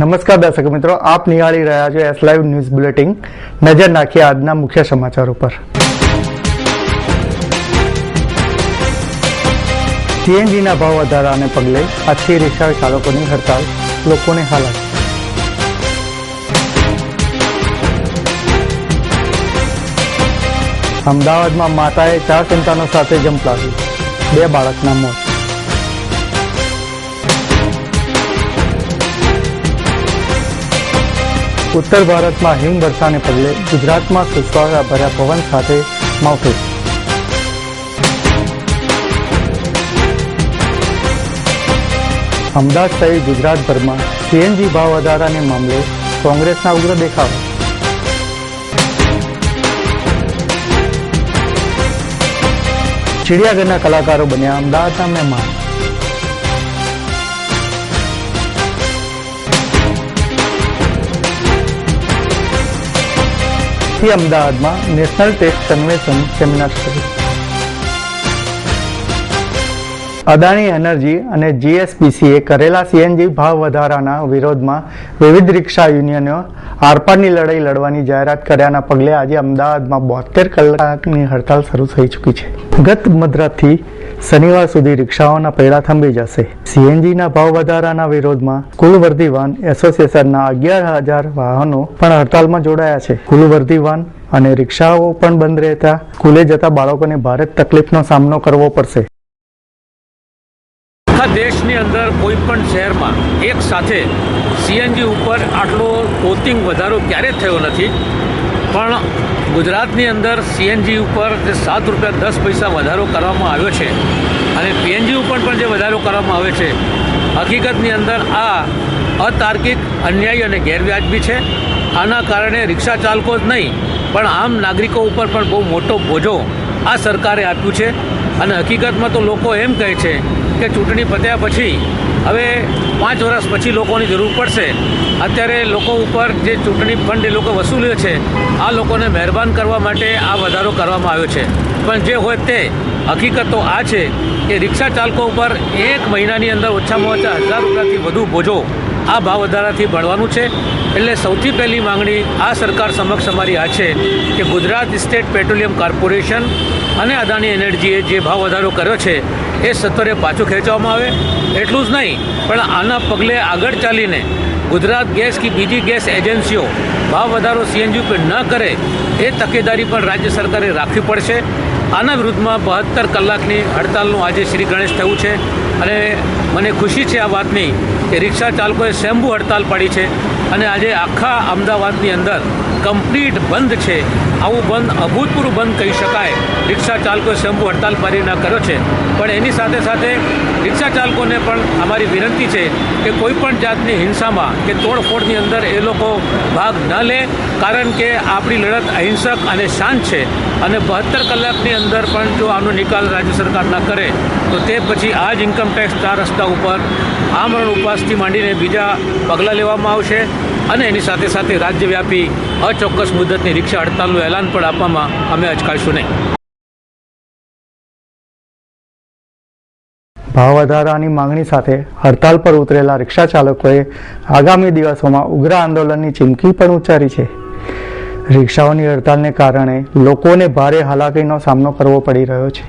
નમસ્કાર દર્શક મિત્રો, આપ નિહાળી રહ્યા છો એસ લાઈવ ન્યૂઝ બુલેટિન નજર નાખીએ આજના મુખ્ય સમાચાર ઉપર. સીએનજીના ભાવ વધારાને પગલે આજથી રિક્ષા ચાલકોની હડતાલ, લોકોને હાલાકી અમદાવાદમાં માતાએ ચાર સંતાનો સાથે જંપલાવ્યું બે બાળકના મોત. ઉત્તર ભારતમાં હિમવર્ષાને પગલે ગુજરાતમાં સુસવાળા ભર્યા પવન સાથે માવઠું. અમદાવાદ સહિત ગુજરાતભરમાં સીએનજી ભાવ વધારાને મામલે કોંગ્રેસના ઉગ્ર દેખાવ. ચિડિયાઘરના કલાકારો બન્યા અમદાવાદના મહેમાન. થી અમદાવાદમાં નેશનલ ટેસ્ટ કન્વેન્શન સેમિનાર શરૂ. અદાણી એનર્જી અને જીએસપીસીએ કરેલા સીએનજી ભાવ વધારાના વિરોધમાં વિવિધ રિક્ષા યુનિયનો આરપારની લડાઈ લડવાની જાહેરાત કર્યાના પગલે આજે અમદાવાદમાં બોતેર કલાકની હડતાલ શરૂ થઈ ચૂકી છે. ગત મધરાતથી શનિવાર સુધી રિક્ષાઓના પૈડા થંભી જશે. સીએનજીના ભાવ વધારાના વિરોધમાં કુલવર્ધી વાન એસોસિએશનના અગિયાર હજાર વાહનો પણ હડતાલમાં જોડાયા છે. કુલવર્ધી વાન અને રિક્ષાઓ પણ બંધ રહેતા સ્કૂલે જતા બાળકોને ભારે તકલીફનો સામનો કરવો પડશે. આખા દેશની અંદર કોઈ પણ શહેરમાં એક સાથે સીએનજી ઉપર આટલો કોતિંગ વધારો ક્યારે થયો નથી? પણ ગુજરાતની અંદર સીએનજી ઉપર જે સાત રૂપિયા દસ પૈસા વધારો કરવામાં આવ્યો છે અને પીએનજી ઉપર પણ જે વધારો કરવામાં આવે છે, હકીકતની અંદર આ અતાર્કિક, અન્યાયી અને ગેરવ્યાજબી છે. આના કારણે રિક્ષા ચાલકો જ નહીં, પણ આમ નાગરિકો ઉપર પણ બહુ મોટો બોજો આ સરકારે આપ્યું છે. અને હકીકતમાં તો લોકો એમ કહે છે કે ચૂંટણી પત્યા પછી હવે પાંચ વર્ષ પછી લોકોની જરૂર પડશે. અત્યારે લોકો ઉપર જે ચૂંટણી ફંડ એ લોકો વસૂલ્યો છે, આ લોકોને મહેરબાન કરવા માટે આ વધારો કરવામાં આવ્યો છે. પણ જે હોય તે, હકીકત તો આ છે કે રિક્ષા ચાલકો ઉપર એક મહિનાની અંદર ઓછામાં ઓછા હજાર રૂપિયાથી વધુ બોજો. આ ભાવ વધારાથી ભણવાનું છે. એટલે સૌથી પહેલી માંગણી આ સરકાર સમક્ષ અમારી આ છે કે ગુજરાત સ્ટેટ પેટ્રોલિયમ કોર્પોરેશન અને અદાણી એનર્જીએ જે ભાવ વધારો કર્યો છે, એ સત્વરે પાછું ખેંચવામાં આવે. એટલું જ નહીં, પણ આના પગલે આગળ ચાલીને ગુજરાત ગેસ કે બીજી ગેસ એજન્સીઓ ભાવ વધારો સીએનજી ઉપર ન કરે, એ તકેદારી પણ રાજ્ય સરકારે રાખવી પડશે. આના વિરુદ્ધમાં બહત્તર કલાકની હડતાલનું આજે શ્રી ગણેશ થયું છે. અને મને ખુશી છે આ વાતની કે રિક્ષા ચાલકોએ સ્વયંભૂ હડતાલ પાડી છે. અને આજે આખા અમદાવાદની અંદર કમ્પ્લીટ બંધ છે. આવું બંધ અભૂતપૂર્વ બંધ કહી શકાય. રિક્ષા ચાલકોએ શંભુ હડતાલ પાડીને કર્યો છે. પણ એની સાથે સાથે રિક્ષા ચાલકોને પણ અમારી વિનંતી છે કે કોઈ પણ જાતની હિંસામાં કે તોડફોડની અંદર એ લોકો ભાગ ન લે, કારણ કે આપણી લડત અહિંસક અને શાંત છે. અને બહત્તર કલાકની અંદર પણ જો આનો નિકાલ રાજ્ય સરકાર ન કરે, તો તે પછી આ જ ઇન્કમટેક્સ ચાર રસ્તા ઉપર આમરણ ઉપવાસથી માંડીને બીજા પગલાં લેવામાં આવશે. અને એની સાથે સાથે રાજ્યવ્યાપી અચોક્કસ મુદતની રિક્ષા હડતાલનું એલાન પણ આપવામાં અમે અચકાઈશું નહીં. ભાવ વધારાની માંગણી સાથે હડતાલ પર ઉતરેલા રિક્ષા ચાલકોએ આગામી દિવસોમાં ઉગ્ર આંદોલનની ચીમકી પણ ઉચ્ચારી છે. રિક્ષાઓની હડતાલને કારણે લોકોને ભારે હાલાકીનો સામનો કરવો પડી રહ્યો છે.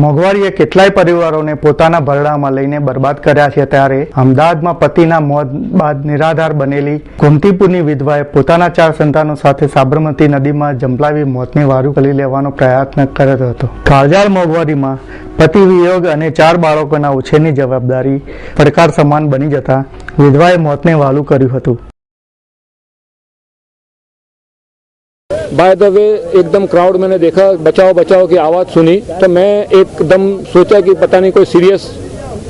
મોંઘવારીએ કેટલાય પરિવારોને પોતાના ભરડામાં લઈને બરબાદ કર્યા છે ત્યારે અમદાવાદમાં પતિના મોત બાદ નિરાધાર બનેલી ગોમતીપુરની વિધવાએ પોતાના ચાર સંતાનો સાથે સાબરમતી નદીમાં જંપલાવી મોતને વારું કરી લેવાનો પ્રયત્ન કર્યો હતો. કાળજાળ મોંઘવારીમાં પતિ વિયોગ અને ચાર બાળકોના ઉછેરની જવાબદારી પડકાર સમાન બની જતા વિધવાએ મોતને વાલું કર્યું હતું. बाय द वे एकदम क्राउड मैंने देखा बचाओ बचाओ की आवाज़ सुनी तो मैं एकदम सोचा कि पता नहीं कोई सीरियस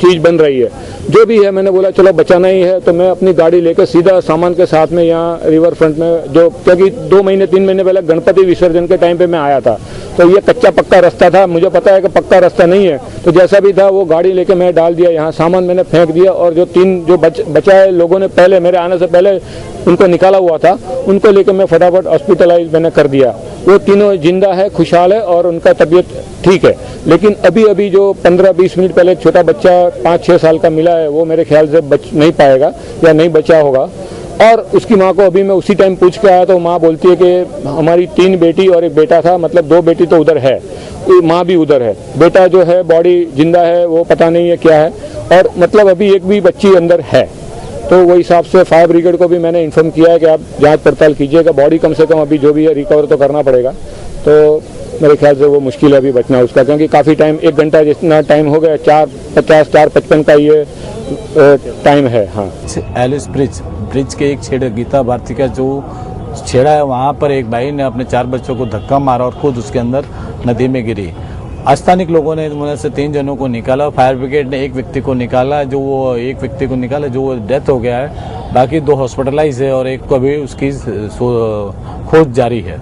चीज़ बन रही है जो भी है मैंने बोला चलो बचाना ही है। तो मैं अपनी गाड़ी लेकर सीधा सामान के साथ में यहाँ रिवर फ्रंट में जो क्योंकि दो महीने तीन महीने पहले गणपति विसर्जन के टाइम पे मैं आया था। तो ये कच्चा पक्का रास्ता था। मुझे पता है कि पक्का रास्ता नहीं है। तो जैसा भी था वो गाड़ी लेके मैं डाल दिया। यहाँ सामान मैंने फेंक दिया और जो तीन जो बच, बचाए लोगों ने पहले मेरे आने से पहले उनको निकाला हुआ था उनको लेके मैं फटाफट हॉस्पिटलाइज मैंने कर दिया। वो तीनों ज़िंदा है खुशहाल है और उनका तबीयत ठीक है। लेकिन अभी अभी जो 15-20 मिनट पहले छोटा बच्चा पाँच छः साल का मिला है, वो मेरे ख्याल से बच नहीं पाएगा या नहीं बचा होगा। और उसकी माँ को अभी मैं उसी टाइम पूछ के आया तो माँ बोलती है कि हमारी तीन बेटी और एक बेटा था मतलब दो बेटी तो उधर है माँ भी उधर है। बेटा जो है बॉडी ज़िंदा है, वो पता नहीं है क्या है। और मतलब अभी एक भी बच्ची अंदर है तो वो हिसाब से फायर ब्रिगेड को भी मैंने इन्फॉर्म किया है कि आप जाँच पड़ताल कीजिएगा। बॉडी कम से कम अभी जो भी है रिकवर तो करना पड़ेगा। तो मेरे ख्याल से वो मुश्किल है अभी बचना उसका, क्योंकि काफ़ी टाइम एक घंटा जितना टाइम हो गया, चार, पचास, चार, पचपन का ये टाइम है हाँ। एलिस ब्रिज ब्रिज के एक छेड़, गीता भारती का जो छेड़ा है, वहाँ पर एक भाई ने अपने चार बच्चों को धक्का मारा और खुद उसके अंदर नदी में गिरी। स्थानिक लोगों ने उनमें से तीन जनों को निकाला फायर ब्रिगेड ने एक व्यक्ति को निकाला, जो वो, एक व्यक्ति को निकाला, जो वो डेथ हो गया है। बाकी दो हॉस्पिटलाइज है और एक को अभी उसकी खोज जारी है।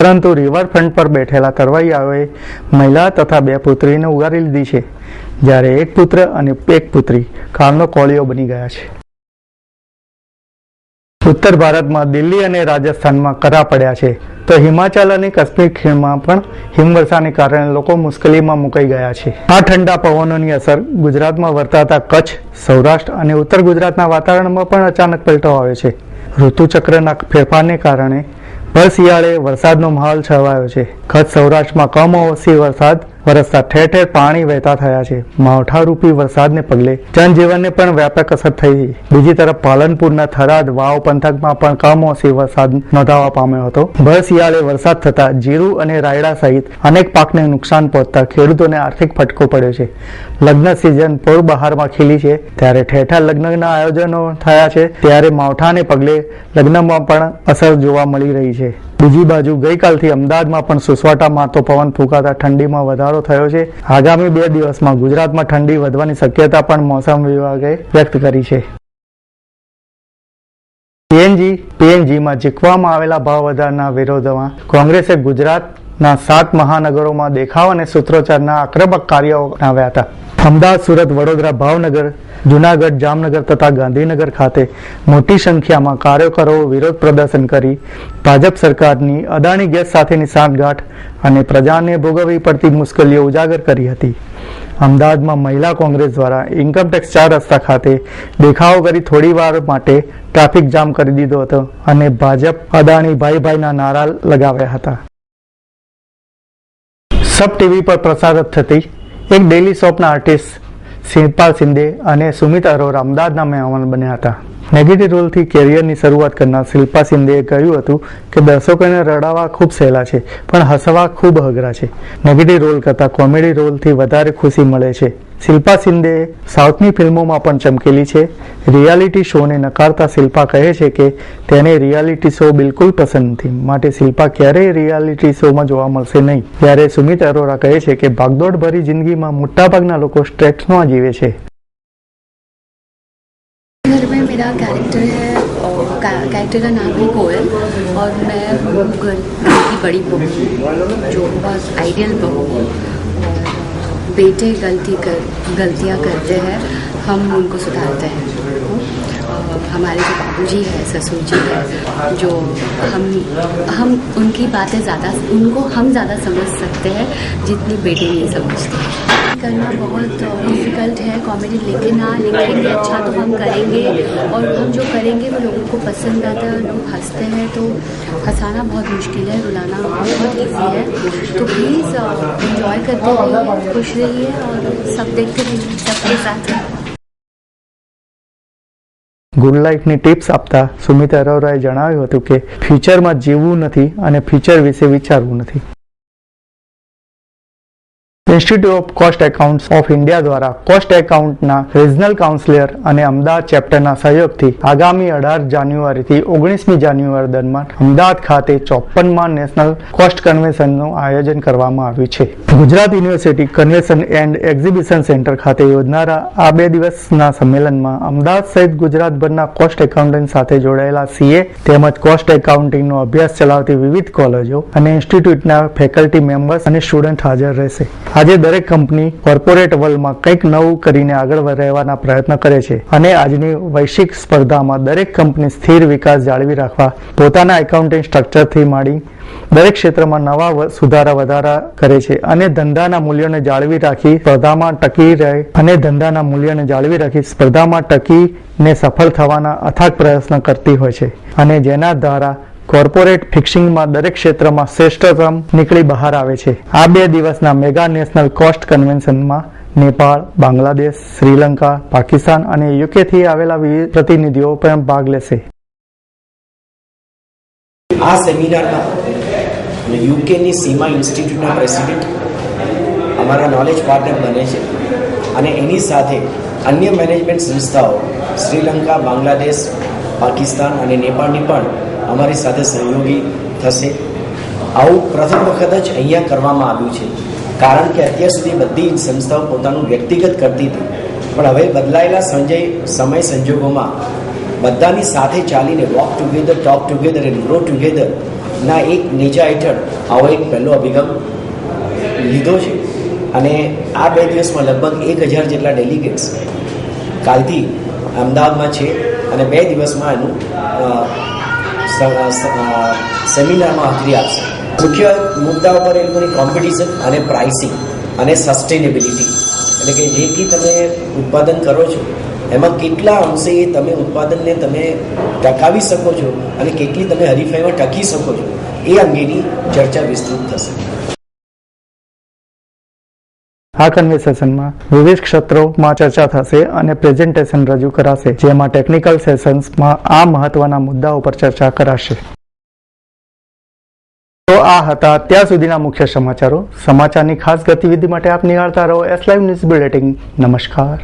પરંતુ રિવરફ્રન્ટ પર બેઠેલા કરવૈયાઓએ મહિલા તથા બે પુત્રીને ઉગારી લીધી છે, જ્યારે એક પુત્ર અને એક પુત્રી કાળનો કોળીઓ બની ગયા છે. ઉત્તર ભારતમાં દિલ્હી અને રાજસ્થાનમાં કરા પડ્યા છે, તો હિમાચલ અને કાશ્મીર ખીણમાં પણ હિમવર્ષાને કારણે લોકો મુશ્કેલીમાં મુકાઈ ગયા છે. આ ઠંડા પવનોની અસર ગુજરાતમાં વર્તાતા કચ્છ, સૌરાષ્ટ્ર અને ઉત્તર ગુજરાતના વાતાવરણમાં પણ અચાનક પલટો આવે છે. ઋતુચક્રના ફેરફારને કારણે ભર શિયાળે વરસાદનો માહોલ છવાયો છે. કચ્છ સૌરાષ્ટ્રમાં કમોસમી વરસાદ વરસતા ઠેર ઠેર પાણી વહેતા થયા છે. માવઠારૂપી વરસાદને પગલે જનજીવનને પણ વ્યાપક અસર થઈ. બીજી તરફ પાલનપુરના થરાદ વાવ પંથકમાં પણ કમોસમી વરસાદ નોંધાવા પામ્યો હતો. ભર શિયાળે વરસાદ થતા જીરું અને રાયડા સહિત અનેક પાકને નુકસાન પહોંચતા ખેડૂતોને આર્થિક ફટકો પડ્યો છે. લગ્ન સિઝન પૂર બહારમાં ખીલી છે. ત્યારે ઠેર લગ્નના આયોજનો થયા છે. ત્યારે માવઠાને પગલે લગ્નમાં પણ અસર જોવા મળી રહી છે. બીજી બાજુ ગઈકાલથી અમદાવાદમાં પણ સુસવાટા તો પવન ફૂંકાતા ઠંડીમાં વધારો થયો છે. આગામી બે દિવસમાં ગુજરાતમાં ઠંડી વધવાની શક્યતા પણ મોસમ વિભાગે વ્યક્ત કરી છે. પીએનજી, પીએનજીમાં ઝીકવામાં આવેલા ભાવ વધારાના વિરોધમાં કોંગ્રેસે ગુજરાતના સાત મહાનગરોમાં દેખાવ અને સૂત્રોચ્ચારના આક્રમક કાર્યો આવ્યા હતા. અમદાવાદ, સુરત, વડોદરા, ભાવનગર, જુનાગઢ, જામનગર તથા ગાંધીનગર ખાતે મોટી સંખ્યામાં કાર્યકરો વિરોધ પ્રદર્શન કરી ભાજપ સરકારની અદાણી ગેસ સાથેની સાંઠગાંઠ અને પ્રજાને ભોગવવી પડતી મુશ્કેલીઓ ઉજાગર કરી હતી. અમદાવાદમાં મહિલા કોંગ્રેસ દ્વારા ઇન્કમટેક્સ ચાર રસ્તા ખાતે દેખાવો કરી થોડી વાર માટે ટ્રાફિક જામ કરી દીધો હતો અને ભાજપ અદાણી ભાઈ ભાઈના નારા લગાવ્યા હતા. સબ ટીવી પર પ્રસારિત થતી એક ડેલી સોપના આર્ટિસ્ટ શિવપાલ શિંદે અને સુમિત અરોરા અમદાવાદના મહેમાન બન્યા હતા. નેગેટિવ રોલથી કેરિયરની શરૂઆત કરનાર શિલ્પા સિંધેએ કહ્યું હતું કે દર્શકોને રડાવવા ખૂબ સહેલા છે, પણ હસવા ખૂબ અઘરા છે. નેગેટિવ રોલ કરતાં કોમેડી રોલથી વધારે ખુશી મળે છે. શિલ્પા સિંધે સાઉથની ફિલ્મોમાં પણ ચમકેલી છે. રિયાલિટી શોને નકારતા શિલ્પા કહે છે કે તેને રિયાલિટી શો બિલકુલ પસંદ નથી. માટે શિલ્પા ક્યારેય રિયાલિટી શોમાં જોવા મળશે નહીં. ત્યારે સુમિત અરોરા કહે છે કે ભાગદોડ ભરી જિંદગીમાં મોટાભાગના લોકો સ્ટ્રેક્સમાં જીવે છે. मेरा कैरेक्टर है और कैरेक्टर का नाम है कोयल और मैं की बड़ी बहू जो बहुत आइडियल बहू बेटे गलती कर, गलतियाँ करते हैं, हम उनको सुधारते हैं। हमारे जो बाबू जी है ससुर जी है, जो हम हम उनकी बातें ज़्यादा, उनको हम ज़्यादा समझ सकते हैं, जितनी बेटे नहीं समझते। करना बहुत डिफ़िकल्ट है कॉमेडी लेकिन हाँ लिखेंगे अच्छा तो हम करेंगे और हम जो करेंगे वो लोगों को पसंद आता है और लोग हंसते हैं तो हंसाना बहुत मुश्किल है रुलाना बहुत ईजी है तो प्लीज़ इन्जॉय करते रहिए खुश रहिए और सब देखते रहिए सबके साथ ગુડ લાઈફની ટિપ્સ આપતા સુમિત અરોરાએ જણાવ્યું હતું કે ફ્યુચરમાં જીવવું નથી અને ફ્યુચર વિશે વિચારવું નથી institute of cost accounts of India દ્વારા કોસ્ટ એકાઉન્ટના રિજનલ કાઉન્સિલર અને અમદાવાદ ચેપ્ટરના સહયોગથી આગામી અઢાર જાન્યુઆરીથી ઓગણીસમી જાન્યુઆરી દરમિયાન અમદાવાદ ખાતે ચોપનમાં નેશનલ કોસ્ટ કન્વેન્શનનું આયોજન કરવામાં આવ્યું છે. Gujarat university convention and exhibition centre ખાતે યોજનારા આ બે દિવસના સંમેલનમાં અમદાવાદ સહિત ગુજરાતભરના કોસ્ટ એકાઉન્ટન્ટ સાથે જોડાયેલા સીએ તેમજ કોસ્ટ એકાઉન્ટિંગનો અભ્યાસ ચલાવતી વિવિધ કોલેજો અને ઇન્સ્ટિટ્યૂટના ફેકલ્ટી મેમ્બર્સ અને સ્ટુડન્ટ હાજર રહેશે. આજે દરેક કંપની કોર્પોરેટ વર્લ્ડમાં કંઈક નવું કરીને આગળ રહેવાના પ્રયત્ન કરે છે અને આજની વૈશ્વિક સ્પર્ધામાં દરેક કંપની સ્થિર વિકાસ જાળવી રાખવા પોતાના એકાઉન્ટિંગ સ્ટ્રક્ચરથી માંડી દરેક ક્ષેત્રમાં નવા સુધારા વધારા કરે છે અને ધંધાના મૂલ્યોને જાળવી રાખી સ્પર્ધામાં ટકી રહે અને ધંધાના મૂલ્યોને જાળવી રાખી સ્પર્ધામાં ટકીને સફળ થવાના અથાગ પ્રયત્ન કરતી હોય છે અને જેના દ્વારા કોર્પોરેટ ફિક્સિંગમાં દરેક ક્ષેત્રમાં શ્રેષ્ઠતમ નીકળી બહાર આવે છે. આ બે દિવસના મેગા નેશનલ કોસ્ટ કન્વેન્શનમાં નેપાળ, બાંગ્લાદેશ, શ્રીલંકા, પાકિસ્તાન અને યુકેથી આવેલા વિવિધ પ્રતિનિધિઓ પણ ભાગ લેશે. આ સેમિનારમાં યુકેની સીમા ઇન્સ્ટિટ્યૂટના પ્રેસિડેન્ટ અમારા નોલેજ પાર્ટનર બને છે અને એની સાથે અન્ય મેનેજમેન્ટ સંસ્થાઓ શ્રીલંકા, બાંગ્લાદેશ, પાકિસ્તાન અને નેપાળની પણ અમારી સાથે સહયોગી થશે. આવું પ્રથમ વખત જ અહીંયા કરવામાં આવ્યું છે. કારણ કે અત્યાર સુધી બધી સંસ્થાઓ પોતાનું વ્યક્તિગત કરતી હતી. પણ હવે બદલાયેલા સંજય, સમય સંજોગોમાં બધાની સાથે ચાલીને walk together talk together and grow together ના એક નેજા હેઠળ આવો એક પહેલો અભિગમ લીધો છે. અને આ બે દિવસમાં લગભગ એક હજાર જેટલા ડેલિગેટ્સ કાલથી અમદાવાદમાં છે અને બે દિવસમાં એનું સેમિનારમાં હાજરી આપશે. મુખ્ય મુદ્દાઓ પર એ લોકોની કોમ્પિટિશન અને પ્રાઇસિંગ અને સસ્ટેનેબિલિટી એટલે કે જે કંઈ તમે ઉત્પાદન કરો છો, એમાં કેટલા અંશે એ તમે ઉત્પાદનને તમે ટકાવી શકો છો અને કેટલી તમે હરીફાઈમાં ટકી શકો છો, એ અંગેની ચર્ચા વિસ્તૃત થશે. આ કન્વર્સેશનમાં વિવિધ ક્ષેત્રોમાં ચર્ચા થશે અને પ્રેઝન્ટેશન રજૂ કરાશે, જેમાં ટેકનિકલ સેશન્સમાં આ મહત્વના મુદ્દાઓ પર ચર્ચા કરાશે. તો આ હતા અત્યાર સુધીના મુખ્ય સમાચારો. સમાચારની ખાસ ગતિવિધિ માટે આપ નિહાળતા રહો. એસ લાઈવ ન્યૂઝ બુલેટિન નમસ્કાર.